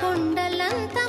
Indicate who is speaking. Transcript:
Speaker 1: కొండలంతా